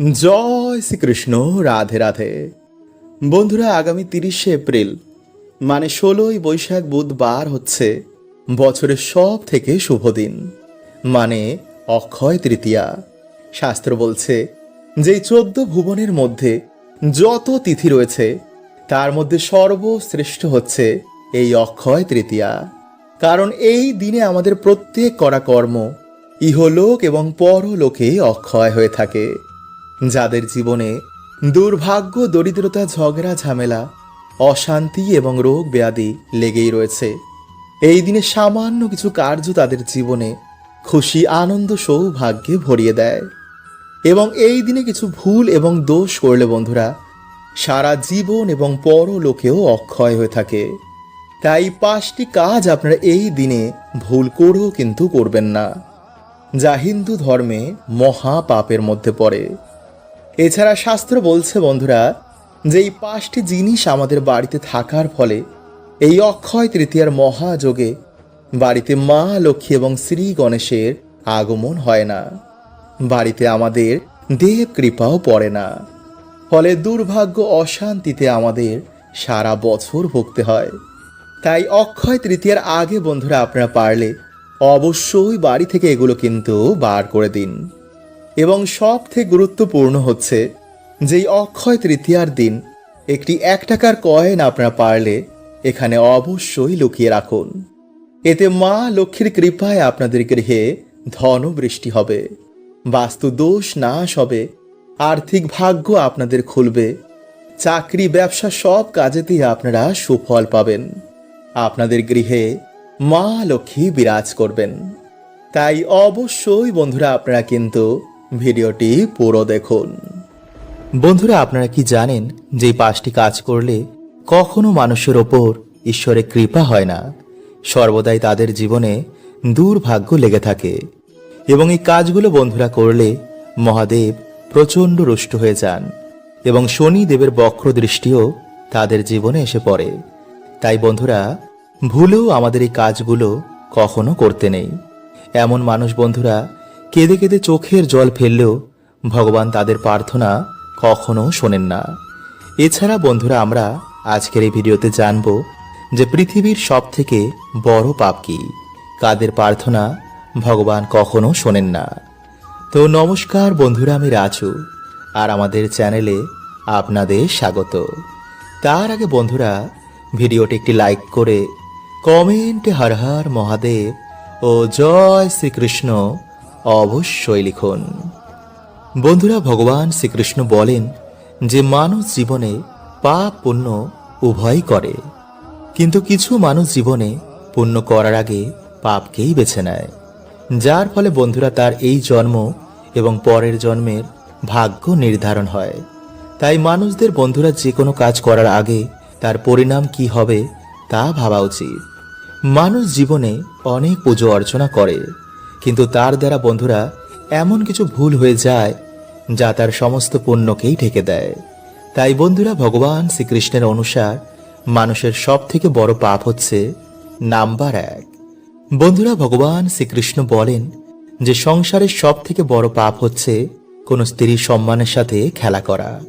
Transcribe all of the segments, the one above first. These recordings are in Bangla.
জয় শ্রীকৃষ্ণ, রাধে রাধে। বন্ধুরা, আগামী তিরিশে এপ্রিল মানে ষোলোই বৈশাখ বুধবার হচ্ছে বছরের সব থেকে শুভ দিন মানে অক্ষয় তৃতীয়া। শাস্ত্র বলছে যে চোদ্দ ভুবনের মধ্যে যত তিথি রয়েছে, তার মধ্যে সর্বশ্রেষ্ঠ হচ্ছে এই অক্ষয় তৃতীয়া। কারণ এই দিনে আমাদের প্রত্যেক করা কর্ম ইহলোক এবং পরলোকে অক্ষয় হয়ে থাকে। যাদের জীবনে দুর্ভাগ্য, দরিদ্রতা, ঝগড়া, ঝামেলা, অশান্তি এবং রোগ ব্যাধি লেগেই রয়েছে, এই দিনে সামান্য কিছু কার্য তাদের জীবনে খুশি, আনন্দ, সৌভাগ্যে ভরিয়ে দেয়। এবং এই দিনে কিছু ভুল এবং দোষ করলে বন্ধুরা, সারা জীবন এবং পরলোকেও অক্ষয় হয়ে থাকে। তাই পাঁচটি কাজ আপনারা এই দিনে ভুল করেও কিন্তু করবেন না। যা হিন্দু ধর্মে মহা পাপের মধ্যে পড়ে। এছাড়া শাস্ত্র বলছে, বন্ধুরা, যে এই পাঁচটি জিনিস আমাদের বাড়িতে থাকার ফলে এই অক্ষয় তৃতীয়ার মহাযোগে বাড়িতে মা, লক্ষ্মী এবং শ্রী গণেশের আগমন হয় না। বাড়িতে আমাদের দেব কৃপাও পড়ে না। ফলে দুর্ভাগ্য অশান্তিতে আমাদের সারা বছর ভুগতে হয়। তাই অক্ষয় তৃতীয়ার আগে, বন্ধুরা, আপনারা পারলে অবশ্যই বাড়ি থেকে এগুলো কিন্তু বার করে দিন। এবং সব থেকে গুরুত্বপূর্ণ হচ্ছে যেই অক্ষয় তৃতীয়ার দিন একটি এক টাকার কয়েন আপনারা পারলে এখানে অবশ্যই লুকিয়ে রাখুন। এতে মা লক্ষ্মীর কৃপায় আপনাদের গৃহে ধন বৃষ্টি হবে, বাস্তু দোষ নাশ হবে, আর্থিক ভাগ্য আপনাদের খুলবে, চাকরি, ব্যবসা সব কাজেতেই আপনারা সুফল পাবেন। আপনাদের গৃহে মা লক্ষ্মী বিরাজ করবেন। তাই অবশ্যই বন্ধুরা আপনারা কিন্তু ভিডিওটি পুরো দেখুন। বন্ধুরা, আপনারা কি জানেন যে পাঁচটি কাজ করলে কখনো মানুষের ওপর ঈশ্বরের কৃপা হয় না? সর্বদাই তাদের জীবনে দুর্ভাগ্য লেগে থাকে। এবং এই কাজগুলো বন্ধুরা করলে মহাদেব প্রচণ্ড রুষ্ট হয়ে যান এবং শনি দেবের বক্র দৃষ্টিও তাদের জীবনে এসে পড়ে। তাই বন্ধুরা, ভুলেও আমাদের এই কাজগুলো কখনো করতে নেই। এমন মানুষ বন্ধুরা কেঁদে কেঁদে চোখের জল ফেললেও ভগবান তাদের প্রার্থনা কখনো শোনেন না। এছাড়া বন্ধুরা, আমরা আজকের এই ভিডিওতে জানব যে পৃথিবীর সব থেকে বড় পাপ কি? কাদের প্রার্থনা ভগবান কখনো শোনেন না। তো নমস্কার বন্ধুরা, আমি রাজু আর আমাদের চ্যানেলে আপনাদের স্বাগত। তার আগে বন্ধুরা, ভিডিওটি একটি লাইক করে কমেন্টে হর হর মহাদেব ও জয় শ্রীকৃষ্ণ অবশ্যই লিখুন। বন্ধুরা, ভগবান শ্রীকৃষ্ণ বলেন যে মানুষ জীবনে পাপ পুণ্য উভয়ই করে। কিন্তু কিছু মানুষ জীবনে পুণ্য করার আগে পাপকেই বেছে নেয়। যার ফলে বন্ধুরা, তার এই জন্ম এবং পরের জন্মের ভাগ্য নির্ধারণ হয়। তাই মানুষদের বন্ধুরা, যে কোনো কাজ করার আগে তার পরিণাম কি হবে তা ভাবা উচিত। মানুষ জীবনে অনেক পুজো অর্চনা করে। কিন্তু তার দ্বারা বন্ধুরা, এমন কিছু ভুল হয়ে যায় যা তার সমস্ত পুণ্যকেই ঢেকে দেয়। তাই বন্ধুরা, ভগবান শ্রীকৃষ্ণের অনুসার মানুষের সব থেকে বড় পাপ হচ্ছে নাম্বার এক। বন্ধুরা, ভগবান শ্রীকৃষ্ণ বলেন যে সংসারের সব থেকে বড় পাপ হচ্ছে কোনো স্ত্রীর সম্মানের সাথে খেলা করা।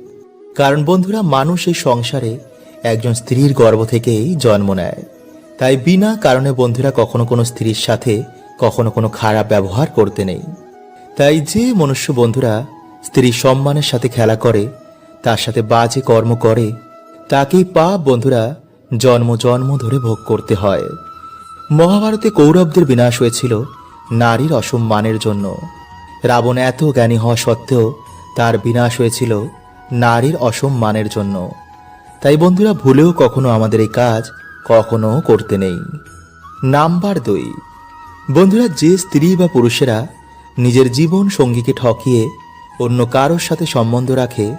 কারণ বন্ধুরা, মানুষ এই সংসারে একজন স্ত্রীর গর্ভ থেকেই জন্ম নেয়। তাই বিনা কারণে বন্ধুরা কখনো কোনো স্ত্রীর সাথে কখনো কোনো খারাপ ব্যবহার করতে নেই। তাই যে মনুষ্য বন্ধুরা স্ত্রী সম্মানের সাথে খেলা করে, তার সাথে বাজে কর্ম করে, তাকেই পাপ বন্ধুরা জন্ম জন্ম ধরে ভোগ করতে হয়। মহাভারতে কৌরবদের বিনাশ হয়েছিল নারীর অসম্মানের জন্য। রাবণ এত জ্ঞানী হওয়া সত্ত্বেও তার বিনাশ হয়েছিল নারীর অসম্মানের জন্য। তাই বন্ধুরা ভুলেও কখনো আমাদের এই কাজ কখনো করতে নেই। নাম্বার দুই। বন্ধুরা, যে স্ত্রী বা পুরুষেরা নিজের জীবন সঙ্গীকে ঠকিয়ে অন্য কারোর সাথে সম্বন্ধ রাখে,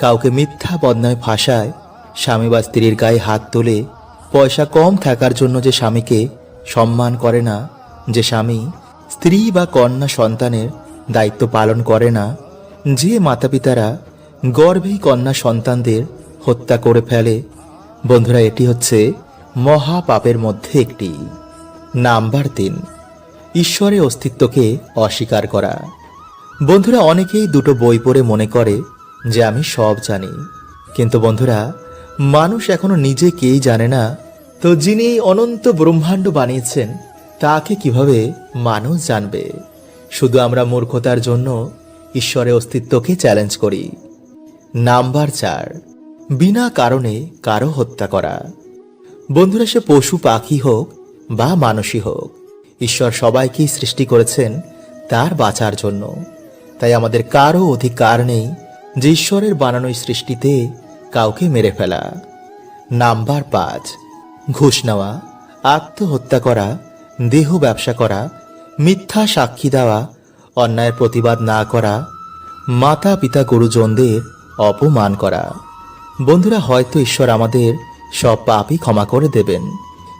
কাউকে মিথ্যা বদনায় ফাঁসায়, স্বামী বা স্ত্রীর গায়ে হাত তোলে পয়সা কম থাকার জন্য যে স্বামীকে সম্মান করে না, যে স্বামী স্ত্রী বা কন্যা সন্তানের দায়িত্ব পালন করে না, যে মাতা পিতারা গর্ভেই কন্যা সন্তানদের হত্যা করে ফেলে। বন্ধুরা, এটি হচ্ছে মহাপাপের মধ্যে একটি। নাম্বার তিন। ঈশ্বরের অস্তিত্বকে অস্বীকার করা। বন্ধুরা, অনেকেই দুটো বই পড়ে মনে করে যে আমি সব জানি। কিন্তু বন্ধুরা, মানুষ এখনও নিজে কেই জানে না। তো যিনি অনন্ত ব্রহ্মাণ্ড বানিয়েছেন, তাকে কীভাবে মানুষ জানবে? শুধু আমরা মূর্খতার জন্য ঈশ্বরের অস্তিত্বকে চ্যালেঞ্জ করি। নাম্বার চার, বিনা কারণে কারও হত্যা করা। বন্ধুরা, সে পশু পাখি হোক বা মানুষই হোক ঈশ্বর সবাইকেই সৃষ্টি করেছেন তার বাঁচার জন্য। তাই আমাদের কারও অধিকার নেই যে ঈশ্বরের বানানোই সৃষ্টিতে কাউকে মেরে ফেলা। নাম্বার পাঁচ, ঘুষ নেওয়া, আত্মহত্যা করা, দেহ ব্যবসা করা, মিথ্যা সাক্ষী দেওয়া, অন্যায়ের প্রতিবাদ না করা মাতা পিতা গুরুজনদের অপমান করা। বন্ধুরা, হয়তো ঈশ্বর আমাদের সব পাপই ক্ষমা করে দেবেন।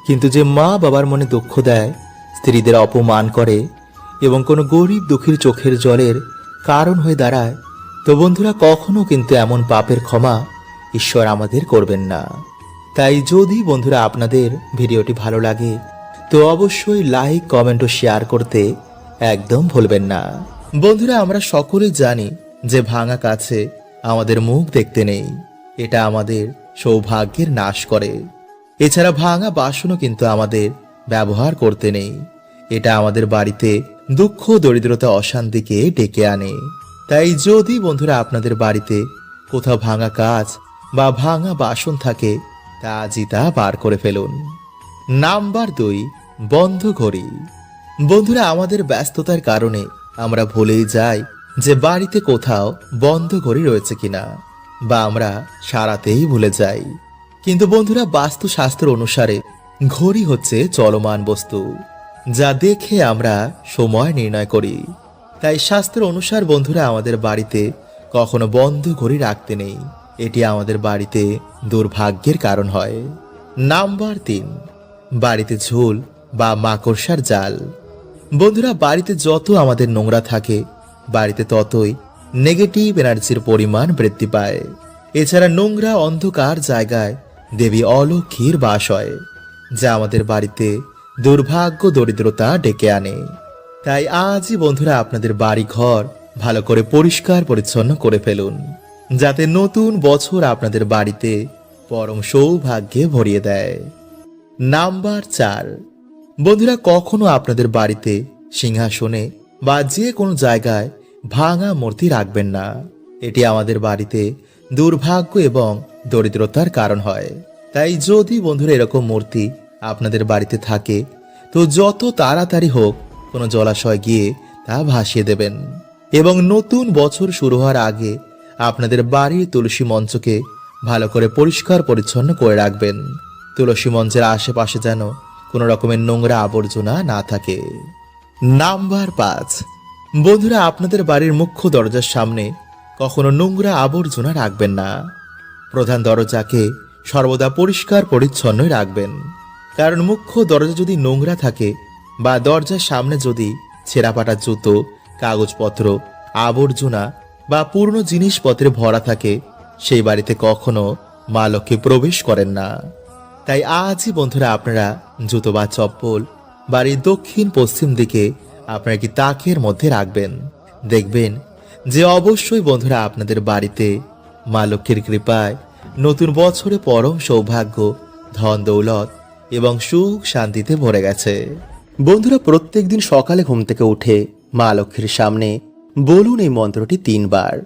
কিন্তু যে মা বাবার মনে দুঃখ দেয় স্ত্রীদের অপমান করে এবং কোনো গরিব দুঃখীর চোখের জলের কারণ হয়ে দাঁড়ায়, তো বন্ধুরা, কখনো কিন্তু এমন পাপের ক্ষমা ঈশ্বর আমাদের করবেন না। তাই যদি বন্ধুরা আপনাদের ভিডিওটি ভালো লাগে, তো অবশ্যই লাইক, কমেন্ট ও শেয়ার করতে একদম ভুলবেন না। বন্ধুরা, আমরা সকলেই জানি যে ভাঙা কাছে আমাদের মুখ দেখতে নেই। এটা আমাদের সৌভাগ্যের নাশ করে। এছাড়া ভাঙা বাসনও কিন্তু আমাদের ব্যবহার করতে নেই। এটা আমাদের বাড়িতে দুঃখ, দরিদ্রতা, অশান্তিকে ডেকে আনে। তাই যদি বন্ধুরা আপনাদের বাড়িতে কোথাও ভাঙা কাজ বা ভাঙা বাসন থাকে, তা আজই তা বার করে ফেলুন। নাম্বার দুই, বন্ধ ঘড়ি। বন্ধুরা, আমাদের ব্যস্ততার কারণে আমরা ভুলেই যাই যে বাড়িতে কোথাও বন্ধ ঘড়ি রয়েছে কিনা বা আমরা সারাতেই ভুলে যাই। কিন্তু বন্ধুরা, বাস্তুশাস্ত্র অনুসারে ঘড়ি হচ্ছে চলমান বস্তু, যা দেখে আমরা সময় নির্ণয় করি। তাই শাস্ত্র অনুসার বন্ধুরা আমাদের বাড়িতে কখনো বন্ধ ঘড়ি রাখতে নেই। এটি আমাদের বাড়িতে দুর্ভাগ্যের কারণ হয়। নাম্বার তিন, বাড়িতে ঝোল বা মাকড়সার জাল। বন্ধুরা, বাড়িতে যত আমাদের নোংরা থাকে, বাড়িতে ততই নেগেটিভ এনার্জির পরিমাণ বৃদ্ধি পায়। এছাড়া নোংরা অন্ধকার জায়গায় দেবী অলক্ষীর বাস হয়। যা আমাদের বাড়িতে দুর্ভাগ্য, দরিদ্রতা ডেকে আনে। তাই আজই বন্ধুরা আপনাদের বাড়ি ঘর ভালো করে পরিষ্কার, পরিচ্ছন্ন করে ফেলুন, যাতে নতুন বছর আপনাদের বাড়িতে পরম সৌভাগ্যে ভরিয়ে দেয়। নাম্বার চার। বন্ধুরা, কখনো আপনাদের বাড়িতে সিংহাসনে বা যে কোনো জায়গায় ভাঙা মূর্তি রাখবেন না। এটি আমাদের বাড়িতে দুর্ভাগ্য এবং দরিদ্রতার কারণ হয়। তাই যদি বন্ধুরা এরকম মূর্তি আপনাদের বাড়িতে থাকে, তো যত তাড়াতাড়ি হোক কোনো জলাশয় গিয়ে তা ভাসিয়ে দেবেন। এবং নতুন বছর শুরু হওয়ার আগে আপনাদের বাড়ির তুলসী মঞ্চকে ভালো করে পরিষ্কার পরিচ্ছন্ন করে রাখবেন। তুলসী মঞ্চের আশেপাশে যেন কোনো রকমের নোংরা আবর্জনা না থাকে। নাম্বার পাঁচ। বন্ধুরা, আপনাদের বাড়ির মুখ্য দরজার সামনে কখনো নোংরা আবর্জনা রাখবেন না। প্রধান দরজাকে সর্বদা পরিষ্কার পরিচ্ছন্নই রাখবেন। কারণ মুখ্য দরজা যদি নোংরা থাকে বা দরজার সামনে যদি ছেঁড়াপাটা জুতো, কাগজপত্র, আবর্জনা বা পুরনো জিনিসপত্রে ভরা থাকে, সেই বাড়িতে কখনো মা লক্ষ্মী প্রবেশ করেন না। তাই আজই বন্ধুরা আপনারা জুতো বা চপ্পল বাড়ির দক্ষিণ পশ্চিম দিকে আপনারা কি তাকের মধ্যে রাখবেন। দেখবেন যে অবশ্যই বন্ধুরা আপনাদের বাড়িতে মা লক্ষ্মীর কৃপায় নতুন বছরে পরম সৌভাগ্য, ধন দৌলত এবং সুখ শান্তিতে ভরে গেছে। বন্ধুরা, প্রত্যেক দিন সকালে ঘুম থেকে উঠে মা লক্ষ্মীর সামনে বলুন এই মন্ত্রটি তিনবার।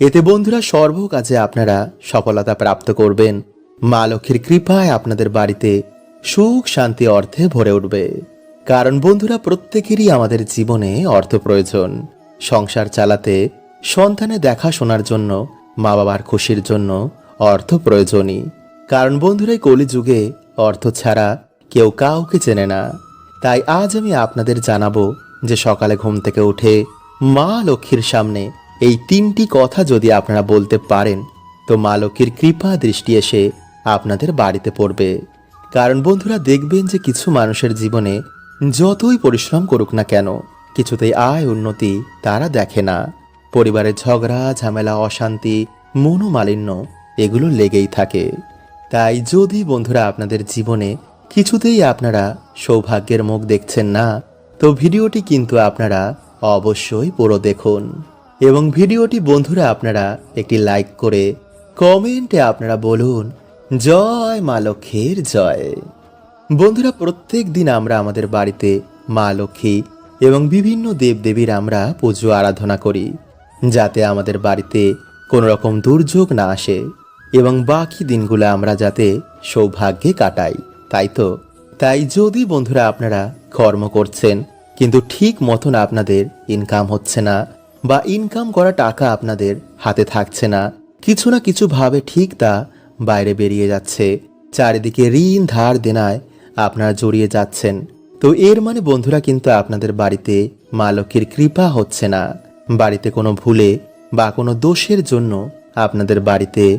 এতে বন্ধুরা সর্ব কাজে আপনারা সফলতা প্রাপ্ত করবেন। মা লক্ষ্মীর কৃপায় আপনাদের বাড়িতে সুখ শান্তি অর্থে ভরে উঠবে। কারণ বন্ধুরা, প্রত্যেকেরই আমাদের জীবনে অর্থ প্রয়োজন। সংসার চালাতে সন্তানের দেখাশোনার জন্য মা বাবার খুশির জন্য অর্থ প্রয়োজনই কারণ বন্ধুরা, এই কলিযুগে অর্থ ছাড়া কেউ কাউকে চেনে না। তাই আজ আমি আপনাদের জানাব যে সকালে ঘুম থেকে উঠে মা লক্ষ্মীর সামনে এই তিনটি কথা যদি আপনারা বলতে পারেন, তো মা লক্ষ্মীর কৃপা দৃষ্টি এসে আপনাদের বাড়িতে পড়বে। কারণ বন্ধুরা, দেখবেন যে কিছু মানুষের জীবনে যতই পরিশ্রম করুক না কেন, কিছুতেই আয় উন্নতি তারা দেখে না। পরিবারের ঝগড়া, ঝামেলা, অশান্তি, মনোমালিন্য এগুলো লেগেই থাকে। তাই যদি বন্ধুরা আপনাদের জীবনে কিছুতেই আপনারা সৌভাগ্যের মুখ দেখছেন না, তো ভিডিওটি কিন্তু আপনারা অবশ্যই পুরো দেখুন। এবং ভিডিওটি বন্ধুরা আপনারা একটি লাইক করে কমেন্টে আপনারা বলুন, জয় মা লক্ষ্মীর জয়। বন্ধুরা, প্রত্যেক দিন আমরা আমাদের বাড়িতে মা লক্ষ্মী এবং বিভিন্ন দেবদেবীর আমরা পুজো আরাধনা করি, যাতে আমাদের বাড়িতে কোনো রকম দুর্যোগ না আসে। এবং বাকি দিনগুলো আমরা যাতে সৌভাগ্যে কাটাই, তাই তো? তাই যদি বন্ধুরা আপনারা কর্ম করছেন, কিন্তু ঠিক মতন আপনাদের ইনকাম হচ্ছে না বা ইনকাম করা টাকা আপনাদের হাতে থাকছে না, কিছু না কিছু ভাবে ঠিক তা বাইরে বেরিয়ে যাচ্ছে। চারিদিকে ঋণ ধার দেনায় আপনারা জড়িয়ে যাচ্ছেন। তো এর মানে বন্ধুরা কিন্তু আপনাদের বাড়িতে মা লক্ষ্মীর কৃপা হচ্ছে না। বাড়িতে কোনো ভুলে বা কোনো দোষের জন্য আপনাদের বাড়িতে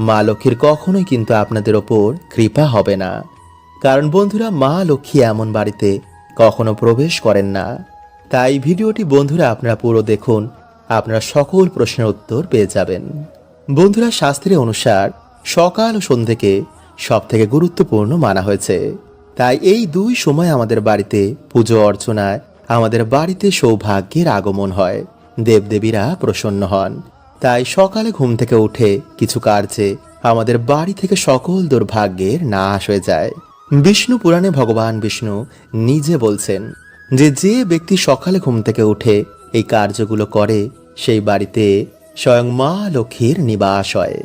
মা লক্ষ্মীর কখনোই কিন্তু আপনাদের ওপর কৃপা হবে না। কারণ বন্ধুরা, মা লক্ষ্মী এমন বাড়িতে কখনো প্রবেশ করেন না। তাই ভিডিওটি বন্ধুরা আপনারা পুরো দেখুন, আপনারা সকল প্রশ্নের উত্তর পেয়ে যাবেন। বন্ধুরা, শাস্ত্রের অনুসার সকাল ও সন্ধ্যেকে সব থেকে গুরুত্বপূর্ণ মানা হয়েছে। তাই এই দুই সময় আমাদের বাড়িতে পুজো অর্চনায় আমাদের বাড়িতে সৌভাগ্যের আগমন হয়। দেবদেবীরা প্রসন্ন হন। তাই সকালে ঘুম থেকে উঠে কিছু কার্যে আমাদের বাড়ি থেকে সকল দুর্ভাগ্যের নাশ হয়ে যায়। বিষ্ণু পুরাণে ভগবান বিষ্ণু নিজে বলছেন যে যে ব্যক্তি সকালে ঘুম থেকে উঠে এই কার্যগুলো করে, সেই বাড়িতে স্বয়ং মা লক্ষ্মীর নিবাস হয়।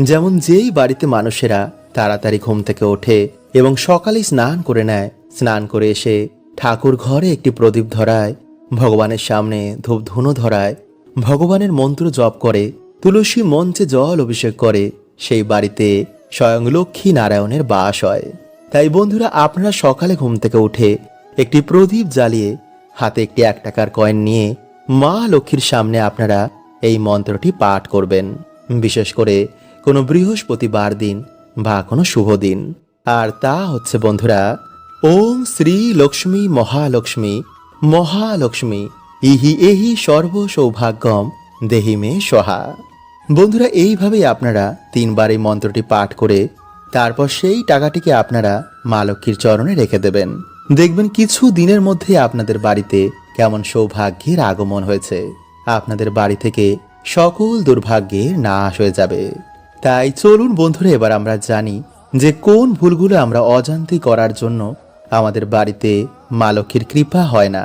যেমন যেই বাড়িতে মানুষেরা তাড়াতাড়ি ঘুম থেকে ওঠে এবং সকালে স্নান করে নেয়, স্নান করে এসে ঠাকুর ঘরে একটি প্রদীপ ধরায়, ভগবানের সামনে ধূপ ধুনো ধরায় ভগবানের মন্ত্র জপ করে, তুলসী মঞ্চে জল অভিষেক করে, সেই বাড়িতে স্বয়ং লক্ষ্মী নারায়ণের বাস হয়। তাই বন্ধুরা, আপনারা সকালে ঘুম থেকে উঠে একটি প্রদীপ জ্বালিয়ে, হাতে একটি এক টাকার কয়েন নিয়ে মা লক্ষ্মীর সামনে আপনারা এই মন্ত্রটি পাঠ করবেন। বিশেষ করে কোনো বৃহস্পতিবার দিন বা কোনো শুভ দিন। আর তা হচ্ছে বন্ধুরা, ওম শ্রী লক্ষ্মী মহালক্ষ্মী মহালক্ষ্মী। ইহি এহি সর্ব সৌভাগ্যম দেহি মে সহা। বন্ধুরা, এইভাবেই আপনারা তিনবার এই মন্ত্রটি পাঠ করে তারপর সেই টাকাটিকে আপনারা মা লক্ষ্মীর চরণে রেখে দেবেন। দেখবেন কিছু দিনের মধ্যে আপনাদের বাড়িতে কেমন সৌভাগ্যের আগমন হয়েছে। আপনাদের বাড়ি থেকে সকল দুর্ভাগ্যের নাশ হয়ে যাবে। তাই চলুন বন্ধুরা, এবার আমরা জানি যে কোন ভুলগুলো আমরা অজান্তি করার জন্য আমাদের বাড়িতে মা লক্ষ্মীর কৃপা হয় না।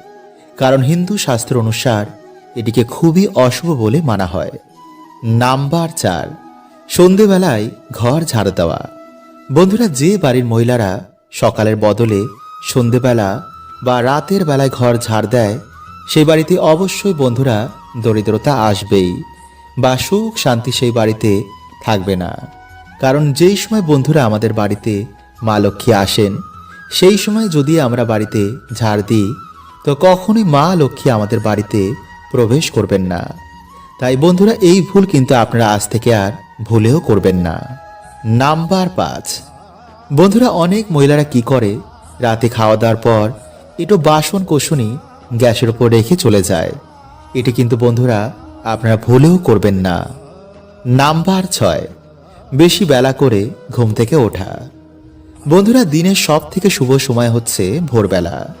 কারণ হিন্দু শাস্ত্র অনুসার এটিকে খুবই অশুভ বলে মানা হয়। নাম্বার চার, সন্ধেবেলায় ঘর ঝাড় দেওয়া। বন্ধুরা, যে বাড়ির মহিলারা সকালের বদলে সন্ধেবেলা বা রাতের বেলায় ঘর ঝাড় দেয়, সেই বাড়িতে অবশ্যই বন্ধুরা দরিদ্রতা আসবেই বা সুখ শান্তি সেই বাড়িতে থাকবে না। কারণ যেই সময় বন্ধুরা আমাদের বাড়িতে মা লক্ষ্মী আসেন, সেই সময় যদি আমরা বাড়িতে ঝাড় দিই তো কখনোই মা লক্ষ্মী আমাদের বাড়িতে প্রবেশ করবেন না। তাই বন্ধুরা, এই ভুল কিন্তু আপনারা আজ থেকে আর ভুলেও করবেন না। নাম্বার পাঁচ। বন্ধুরা, অনেক মহিলারা কি করে? রাতে খাওয়া দাওয়ার পর একটু বাসন কোষণি গ্যাসের উপর রেখে চলে যায়। এটি কিন্তু বন্ধুরা আপনারা ভুলেও করবেন না। নাম্বার ছয়। বেশি বেলা করে ঘুম থেকে ওঠা। বন্ধুরা, দিনের সব থেকে শুভ সময় হচ্ছে ভোরবেলা।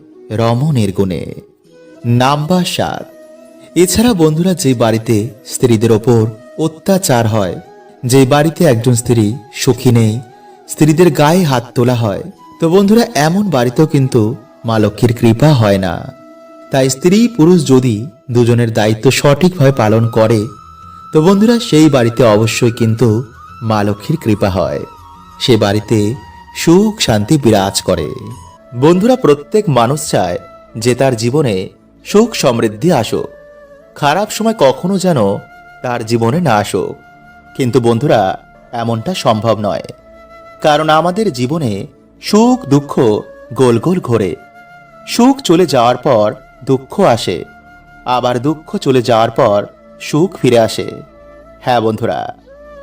রমণের গুণে। নাম্বার সাত। এছাড়া বন্ধুরা যে বাড়িতে স্ত্রীদের ওপর অত্যাচার হয়, যে বাড়িতে একজন স্ত্রী সুখী নেই, স্ত্রীদের গায়ে হাত তোলা হয়, তো বন্ধুরা এমন বাড়িতেও কিন্তু মা লক্ষ্মীর কৃপা হয় না। তাই স্ত্রী পুরুষ যদি দুজনের দায়িত্ব সঠিকভাবে পালন করে, তো বন্ধুরা সেই বাড়িতে অবশ্যই কিন্তু মা লক্ষ্মীর কৃপা হয়। সে বাড়িতে সুখ শান্তি বিরাজ করে। বন্ধুরা, প্রত্যেক মানুষ চায় যে তার জীবনে সুখ সমৃদ্ধি আসুক। খারাপ সময় কখনো যেন তার জীবনে না আসুক। কিন্তু বন্ধুরা, এমনটা সম্ভব নয়। কারণ আমাদের জীবনে সুখ, দুঃখ গোল গোল ঘোরে। সুখ চলে যাওয়ার পর দুঃখ আসে। আবার দুঃখ চলে যাওয়ার পর সুখ ফিরে আসে। হ্যাঁ বন্ধুরা,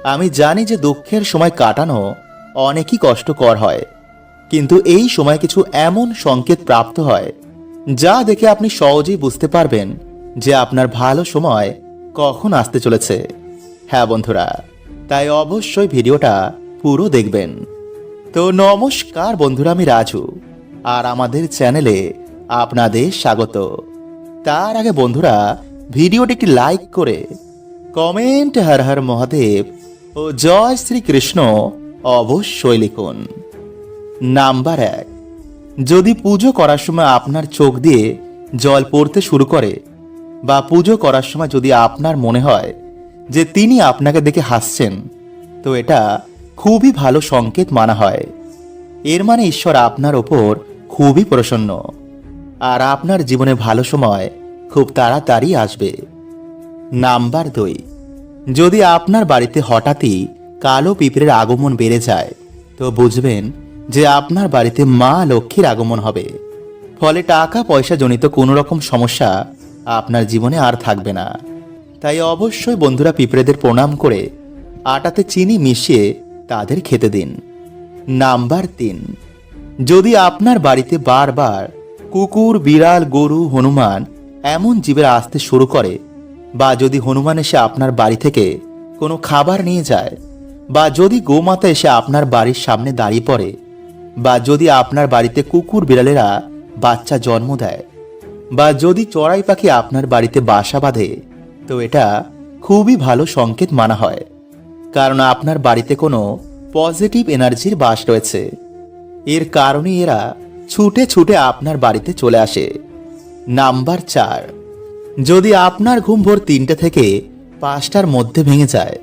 আমি জানি যে দুঃখের সময় কাটানো অনেকই কষ্টকর হয়। কিন্তু এই সময় কিছু এমন সংকেত প্রাপ্ত হয়, যা দেখে আপনি সহজেই বুঝতে পারবেন যে আপনার ভালো সময় কখন আসতে চলেছে। হ্যাঁ বন্ধুরা, তাই অবশ্যই ভিডিওটা পুরো দেখবেন। তো নমস্কার বন্ধুরা, আমি রাজু, আর আমাদের চ্যানেলে আপনাদের স্বাগত। তার আগে বন্ধুরা, ভিডিওটি একটি লাইক করে কমেন্ট হর হর মহাদেব ও জয় শ্রীকৃষ্ণ অবশ্যই লিখুন। নাম্বার এক, যদি পুজো করার সময় আপনার চোখ দিয়ে জল পড়তে শুরু করে বা পুজো করার সময় যদি আপনার মনে হয় যে তিনি আপনাকে দেখে হাসছেন, তো এটা খুবই ভালো সংকেত মানা হয়। এর মানে ঈশ্বর আপনার ওপর খুবই প্রসন্ন আর আপনার জীবনে ভালো সময় খুব তাড়াতাড়ি আসবে। নাম্বার দুই, যদি আপনার বাড়িতে হঠাৎই কালো পিঁপড়ের আগমন বেড়ে যায়, তো বুঝবেন যে আপনার বাড়িতে মা লক্ষ্মীর আগমন হবে। ফলে টাকা পয়সা জনিত কোনো রকম সমস্যা আপনার জীবনে আর থাকবে না। তাই অবশ্যই বন্ধুরা পিঁপড়েদের প্রণাম করে আটাতে চিনি মিশিয়ে তাদের খেতে দিন। নাম্বার তিন, যদি আপনার বাড়িতে বারবার কুকুর, বিড়াল, গরু, হনুমান এমন জীবের আসতে শুরু করে বা যদি হনুমান এসে আপনার বাড়ি থেকে কোনো খাবার নিয়ে যায় বা যদি গোমাতা এসে আপনার বাড়ির সামনে দাঁড়িয়ে পড়ে বা যদি আপনার বাড়িতে কুকুর বিড়ালেরা বাচ্চা জন্ম দেয়, বা যদি চড়াই পাখি আপনার বাড়িতে বাসা বাঁধে, তো এটা খুবই ভালো সংকেত মানা হয়। কারণ আপনার বাড়িতে কোনো পজিটিভ এনার্জির বাস রয়েছে। এর কারণে এরা ছুটে ছুটে আপনার বাড়িতে চলে আসে। নাম্বার চার, যদি আপনার ঘুম ভোর তিনটে থেকে পাঁচটার মধ্যে ভেঙে যায়,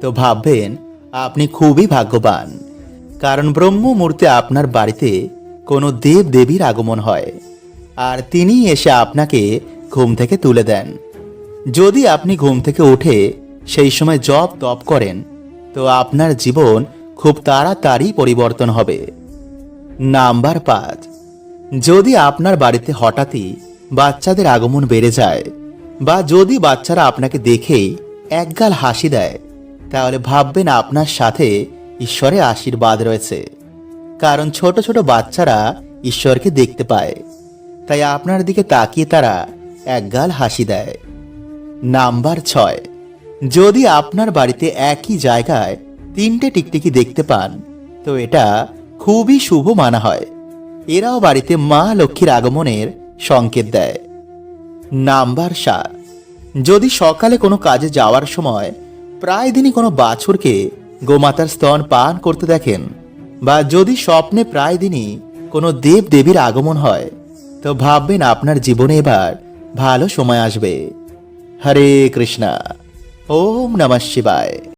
তো ভাববেন আপনি খুবই ভাগ্যবান। কারণ ব্রহ্ম মুহূর্তে আপনার বাড়িতে কোনো দেব দেবীর আগমন হয়, আর তিনি এসে আপনাকে ঘুম থেকে তুলে দেন। যদি আপনি ঘুম থেকে উঠে সেই সময় জপ তপ করেন, তো আপনার জীবন খুব তাড়াতাড়ি পরিবর্তন হবে। নাম্বার পাঁচ, যদি আপনার বাড়িতে হঠাৎই বাচ্চাদের আগমন বেড়ে যায়, বা যদি বাচ্চারা আপনাকে দেখেই একগাল হাসি দেয়, তাহলে ভাববেন আপনার সাথে ঈশ্বরের আশীর্বাদ রয়েছে। কারণ ছোট ছোট বাচ্চারা ঈশ্বরকে দেখতে পায়। তাই আপনার দিকে তাকিয়ে তারা একগাল হাসি দেয়। নাম্বার ছয়, যদি আপনার বাড়িতে একই জায়গায় তিনটে টিকটিকি দেখতে পান, তো এটা খুবই শুভ মানা হয়। এরাও বাড়িতে মা লক্ষ্মীর আগমনের সংকেত দেয়। নাম্বার সাত, যদি সকালে কোনো কাজে যাওয়ার সময় প্রায় দিনই কোনো বাছুরকে গোমাতার স্তন পান করতে দেখেন, বা যদি স্বপ্নে প্রায় দিনই কোনো দেব দেবীর আগমন হয়, তো ভাববেন আপনার জীবনে এবার ভালো সময় আসবে। হরে কৃষ্ণা, ওম নমঃ শিবায়।